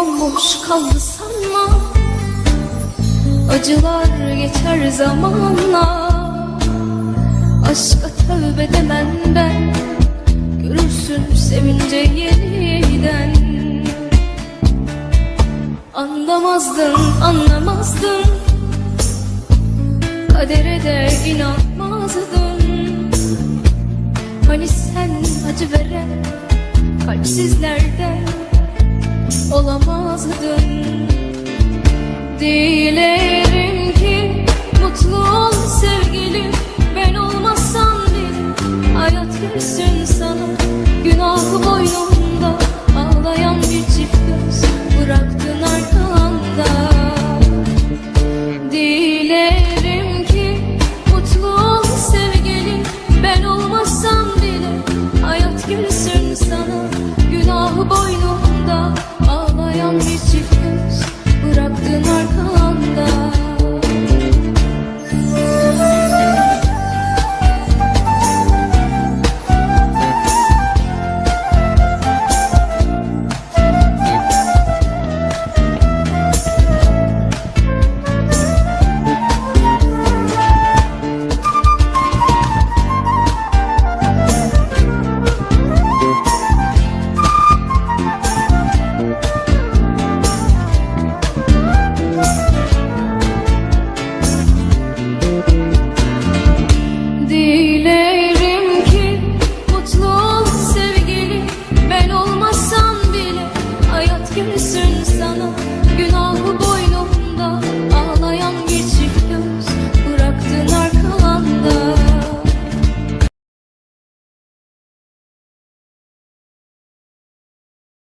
bomboş kaldı sanma Acılar geçer zamanla. Aşka tövbe demem ben Görürsün sevince yeniden. Anlamazdın, anlamazdın. Kadere de inanmazdın. Hani sen acı veren kalpsizlerden olamazdın Dilerim ki mutlu ol sevgilim. Ben olmasam bile hayat gülsün sana. Günahı boynumda ağlayan bir çift göz Bıraktın arkanda. Dilerim ki mutlu ol sevgilim. Ben olmasam bile hayat gülsün sana Günahı